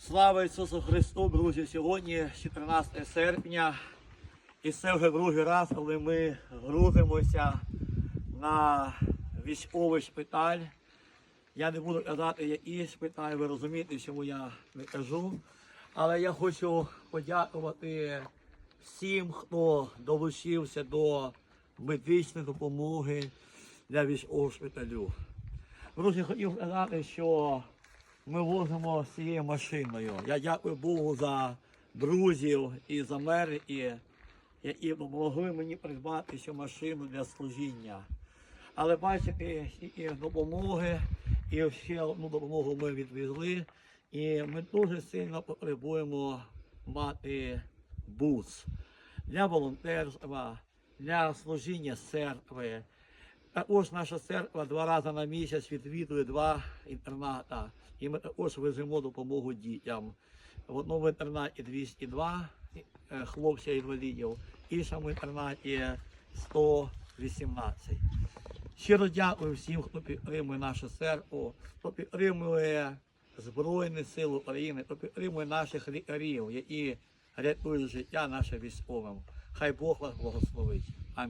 Слава Ісусу Христу, друзі! Сьогодні 14 серпня, і це вже другий раз, коли ми грузимося на військовий шпиталь. Я не буду казати, який шпиталь, ви розумієте, чому я не кажу. Але я хочу подякувати всім, хто долучився до медичної допомоги для військового шпиталю. Друзі, хотів сказати, що ми возимо з цією машиною. Я дякую Богу за друзів із Америки, які допомогли мені придбати цю машину для служіння. Але бачите, і допомоги, і ще одну допомогу ми відвезли. І ми дуже сильно потребуємо мати бус для волонтерства, для служіння церкви. Також наша церква два рази на місяць відвідує два інтерната. І ми також веземо допомогу дітям. В одному інтернаті 202 е, хлопців інвалідів, в іншому інтернаті 118. Щиро дякую всім, хто підтримує нашу церкву, хто підтримує Збройні Сили України, хто підтримує наших лікарів, які рятують життя нашим військовим. Хай Бог вас благословить. Амінь.